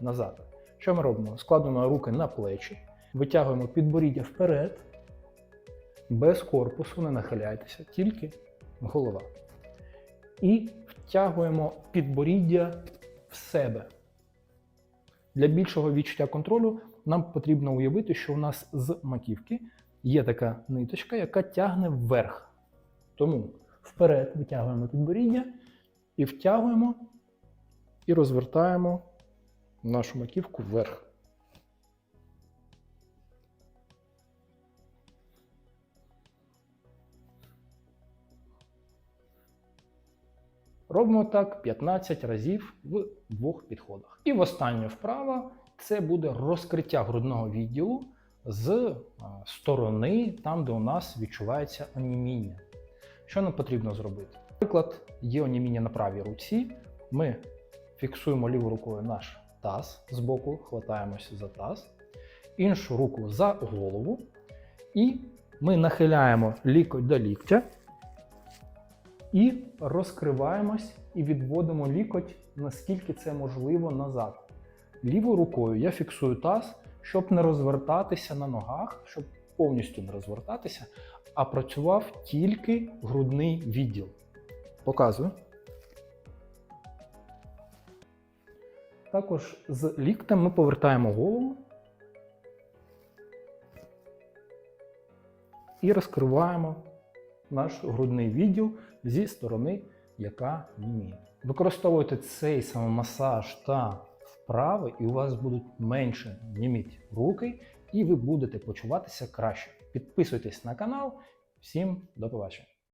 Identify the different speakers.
Speaker 1: назад. Що ми робимо? Складуємо руки на плечі, витягуємо підборіддя вперед, без корпусу, не нахиляйтеся, тільки голова. І втягуємо підборіддя в себе. Для більшого відчуття контролю нам потрібно уявити, що у нас з маківки є така ниточка, яка тягне вверх. Тому вперед витягуємо підборіддя і втягуємо і розвертаємо нашу маківку вверх. Робимо так 15 разів в двох підходах. І в останню вправа це буде розкриття грудного відділу з сторони, там, де у нас відчувається оніміння. Що нам потрібно зробити? Наприклад, є оніміння на правій руці. Ми фіксуємо лівою рукою наш таз з боку, хватаємося за таз, іншу руку за голову, і ми нахиляємо лікоть до ліктя і розкриваємось і відводимо лікоть, наскільки це можливо назад. Лівою рукою я фіксую таз, щоб не розвертатися на ногах, щоб повністю не розвертатися, а працював тільки грудний відділ. Показую. Також з ліктем ми повертаємо голову і розкриваємо наш грудний відділ зі сторони, яка німіє. Використовуйте цей самомасаж та вправи, і у вас будуть менше німіть руки, і ви будете почуватися краще. Підписуйтесь на канал. Всім до побачення!